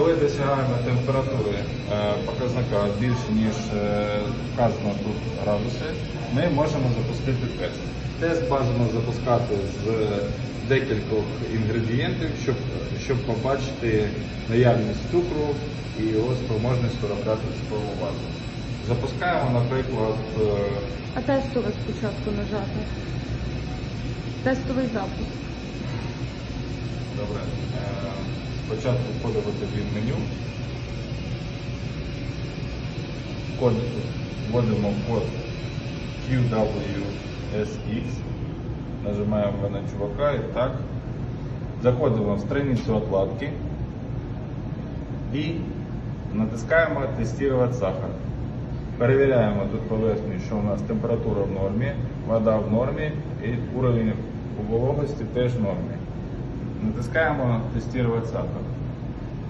Коли досягаємо температури е, показника більше, ніж е, вказано тут градуси, ми можемо запустити тест. Тест бажано запускати з декількох інгредієнтів, щоб, щоб побачити наявність цукру і його спроможність виробляти цукрову вазу. Запускаємо, наприклад, е, А тестове спочатку нажати. Тестовий запуск. Добре. Спочатку входити в меню. Вводимо код QWSX. Нажимаємо на чувака і так. Заходимо в страницю отладки і натискаємо Тестувати сахар. Перевіряємо тут поверхню, що у нас температура в нормі, вода в нормі і уровень вологості теж в нормі. Натискаємо Тестувати сахар.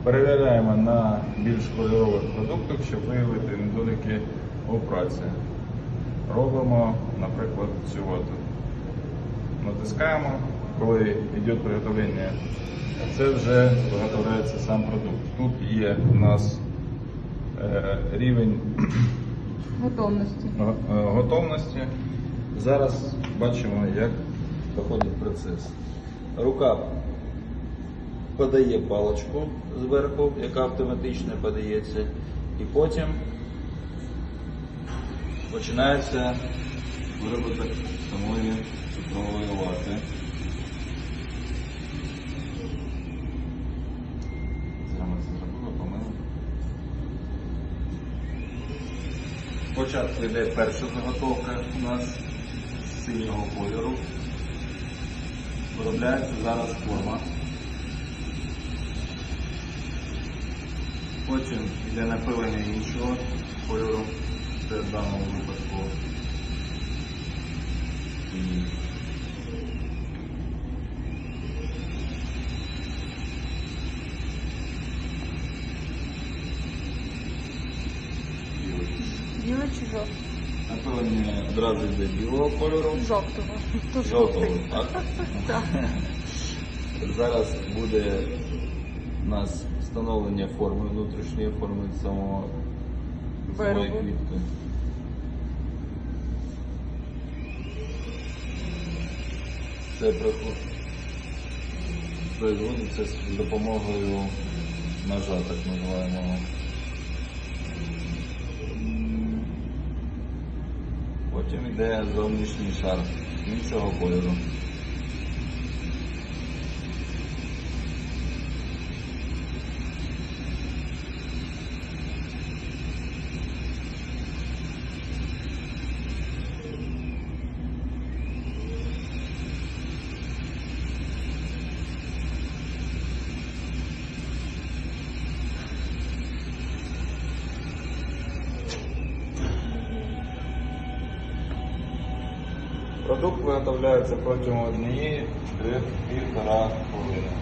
Перевіряємо на більш кольорових продуктах, щоб виявити недоліки у праці. Робимо, наприклад, цього тут. Натискаємо, коли йде приготовлення, це вже виготовляється сам продукт. Тут є у нас е, рівень Готовності. е, готовності. Зараз бачимо, як проходить процес. Рука подає паличку зверху, яка автоматично подається, і потім починається виробити самої цукрової вати. Спочатку йде перша заготовка у нас синього кольору. Виробляється зараз форма. Потім йде напилення іншого кольору. Це в даному випадку. Білий. Чи жовте? Напилення одразу йде білого кольору. Жовтого. То Жовтого, так? Так. Зараз буде у нас встановлення форми, внутрішньої форми самого самої Виробу. квітки. Це производиться з допомогою ножа, так називаємо. Потім йде зовнішній шар іншого кольору. Продукт виготовляється протягом однієї трьох півтора хвилини.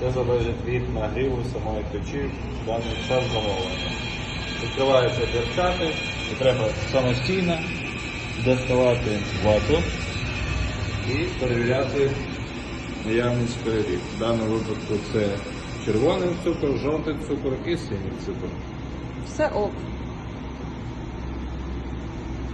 Це залежить від нагріву самої печі в даний час замовлення. Відкриваються дверцяти і треба самостійно доставати вату і перевіряти наявність перерів. В даному випадку це червоний цукор, жовтий цукор і синій цукор. Все ок.